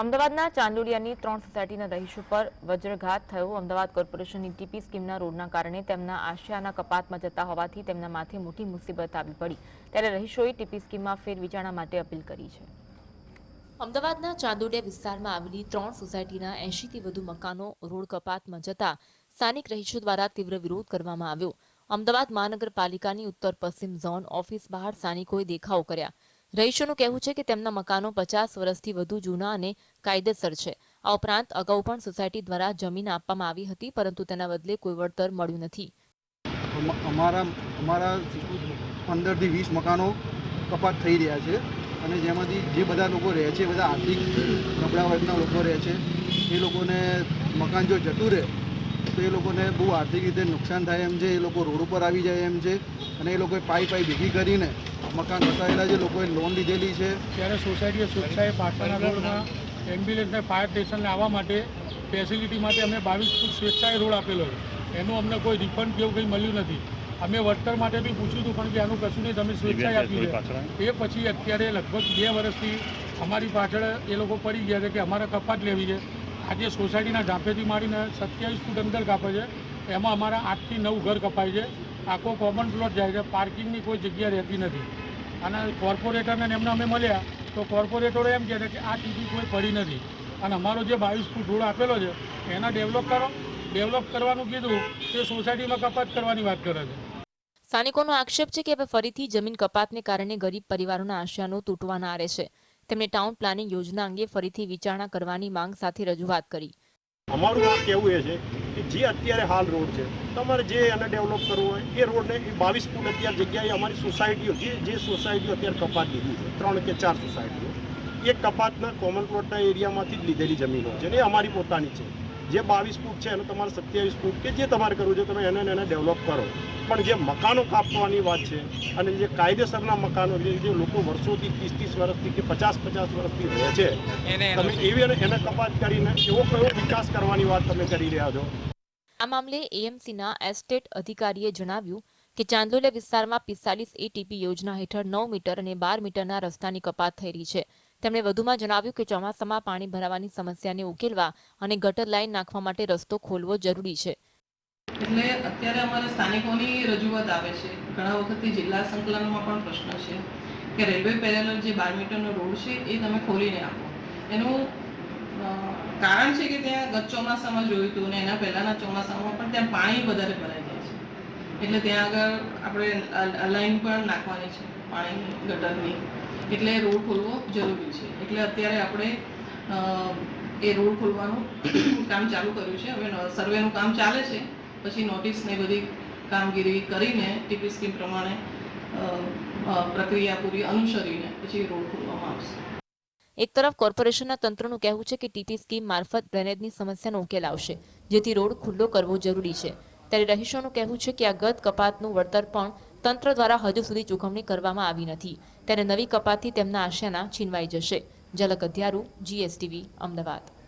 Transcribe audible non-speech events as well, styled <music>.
અમદાવાદના ચાંદોડિયાની ત્રણ સોસાયટીના રહીશો પર વજ્રઘાત થયો. અમદાવાદ કોર્પોરેશનની ટીપી સ્કીમના રોડના કારણે તેમના આશિયાના કપાતમાં જતા હોવાથી તેમના માથે મોટી મુસીબત આવી પડી. ત્યારે રહીશોએ ટીપી સ્કીમમાં ફેરવિચારણા માટે અપીલ કરી છે. અમદાવાદના ચાંદોડિયા વિસ્તારમાં આવેલી ત્રણ સોસાયટીના એંશીથી વધુ મકાનો રોડ કપાતમાં જતા સ્થાનિક રહીશો દ્વારા તીવ્ર વિરોધ કરવામાં આવ્યો. અમદાવાદ મહાનગરપાલિકાની ઉત્તર પશ્ચિમ ઝોન ઓફિસ બહાર સ્થાનિકોએ દેખાવો કર્યા. રહીશોનું કહેવું છે કે તેમના મકાનો પચાસ વર્ષથી વધુ જૂના અને કાયદેસર છે. આ ઉપરાંત અગાઉ પણ સોસાયટી દ્વારા જમીન આપવામાં આવી હતી, પરંતુ તેના બદલે કોઈ વળતર મળ્યું નથી. અમ- અમારા અમારા પંદરથી વીસ મકાનો કપાત થઈ રહ્યા છે અને જેમાંથી જે બધા લોકો રહે છે બધા આર્થિક નબળા વર્ગના લોકો રહે છે, એ લોકોને મકાન જો જતું રહે, તો એ લોકોને બહુ આર્થિક રીતે નુકસાન થાય એમ છે, એ લોકો રોડ ઉપર આવી જાય એમ છે અને એ લોકોએ પાઈ પાઈ ભેગી કરીને મકાન બસાવેલા છે લોકોએ લોન લીધેલી છે. ત્યારે સોસાયટીએ સ્વેચ્છાએ પાટણના રોડમાં એમ્બ્યુલન્સને ફાયર સ્ટેશનને આવવા માટે ફેસિલિટી માટે અમે બાવીસ ફૂટ સ્વેચ્છાએ રોડ આપેલો એનું અમને કોઈ રિફંડ કેવું કંઈ મળ્યું નથી. અમે વળતર માટે બી પૂછ્યું હતું પણ કે આનું કશું નહીં તમે સ્વેચ્છાએ આપ્યું છે. એ પછી અત્યારે લગભગ બે વર્ષથી અમારી પાછળ એ લોકો પડી ગયા છે કે અમારે કપાત લેવી છે. આજે સોસાયટીના ઝાંપેથી માંડીને સત્યાવીસ ફૂટ અંદર કાપે છે. એમાં અમારા આઠથી નવ ઘર કપાય છે. આખો કોમન પ્લોટ જાય છે. પાર્કિંગની કોઈ જગ્યા રહેતી નથી. અને કોર્પોરેટરને ને એમને અમે મળ્યા તો કોર્પોરેટરો એમ કહે છે કે આ ટીપી કોઈ પડી નથી. અને અમારો જે બાવીસ ફૂટ રોડ આપેલો છે એના ડેવલપ કરો. ડેવલપ કરવાનું કીધું તે સોસાયટીમાં કપાત કરવાની વાત કરે છે. સ્થાનિકોનો આક્ષેપ છે કે હવે ફરીથી જમીન કપાતને કારણે ગરીબ પરિવારોના આશયાનો તૂટવાના આરે છે. તેમણે ટાઉન પ્લાનિંગ યોજના અંગે ફરીથી વિચારણા કરવાની માંગ સાથે રજૂઆત કરી. અમારું કેવું એ છે કે જે અત્યારે હાલ રોડ છે, તમારે જે એને ડેવલપ કરવો હોય, એ રોડને એ બાવીસ ફૂટ અત્યારે જગ્યાએ અમારી સોસાયટીઓ, જે જે સોસાયટીઓ અત્યારે કપાત લીધી છે, ત્રણ કે ચાર સોસાયટીઓ, એ કપાતના કોમન પ્લોટના એરિયામાંથી જ લીધેલી જમીનો છે અને અમારી પોતાની છે. જે બાવીસ ફૂટ છે એને તમારે સત્યાવીસ ફૂટ કે જે તમારે કરવું છે તમે એને એને ડેવલપ કરો. પણ જે મકાનો કાપવાની વાત છે અને જે કાયદેસરના મકાનો જે જે લોકો વર્ષોથી ત્રીસ ત્રીસ વર્ષથી કે પચાસ પચાસ વર્ષથી રહે છે તમે એવી એને એને કપાત કરીને એવો કયો વિકાસ કરવાની વાત તમે કરી રહ્યા છો? આ મામલે એએમસીના એસ્ટેટ અધિકારીએ જણાવ્યું કે ચાંદોલિયા વિસ્તારમાં પિસ્તાલીસ એટીપી યોજના હેઠળ નવ મીટર અને બાર મીટરના રસ્તાની કપાત થઈ રહી છે. તેમણે વધુમાં જણાવ્યું કે ચોમાસામાં પાણી ભરાવાની સમસ્યાને ઉકેલવા અને ગટર લાઇન નાખવા માટે રસ્તો ખોલવો જરૂરી છે. એટલે અત્યારે અમારા સ્થાનિકોની રજૂઆત આવે છે. ઘણા વખતથી જિલ્લા સંકલનમાં પણ પ્રશ્ન છે કે રેલવે પેરેલર જે બાર મીટરનો રોડ છે એ તમે ખોલીને આપો. એનું કારણ છે કે ત્યાં ગત ચોમાસામાં જોયું હતું અને એના પહેલાંના ચોમાસામાં પણ ત્યાં પાણી વધારે ભરાઈ જાય છે. એટલે ત્યાં આગળ આપણે લાઈન પણ નાખવાની છે પાણી ગટરની. એટલે રોડ ખોલવો જરૂરી છે. એટલે અત્યારે આપણે એ રોડ ખોલવાનું <clears throat> કામ ચાલુ કર્યું છે. હવે સર્વેનું કામ ચાલે છે. પછી નોટિસને બધી કામગીરી કરીને ટીપી સ્કીમ પ્રમાણે પ્રક્રિયા પૂરી અનુસરીને પછી રોડ ખોલવામાં આવશે. એક તરફ કોર્પોરેશનના તંત્રનું કહેવું છે કે ટીપી સ્કીમ મારફત ડ્રેનેજની સમસ્યાનો ઉકેલ આવશે, જેથી રોડ ખુલ્લો કરવો જરૂરી છે. ત્યારે રહીશોનું કહેવું છે કે આ ગત કપાતનું વળતર પણ તંત્ર દ્વારા હજુ સુધી ચૂકવણી કરવામાં આવી નથી. ત્યારે નવી કપાતથી તેમના આશયના છીનવાઈ જશે. ઝલક અધ્યારું જીએસટીવી અમદાવાદ.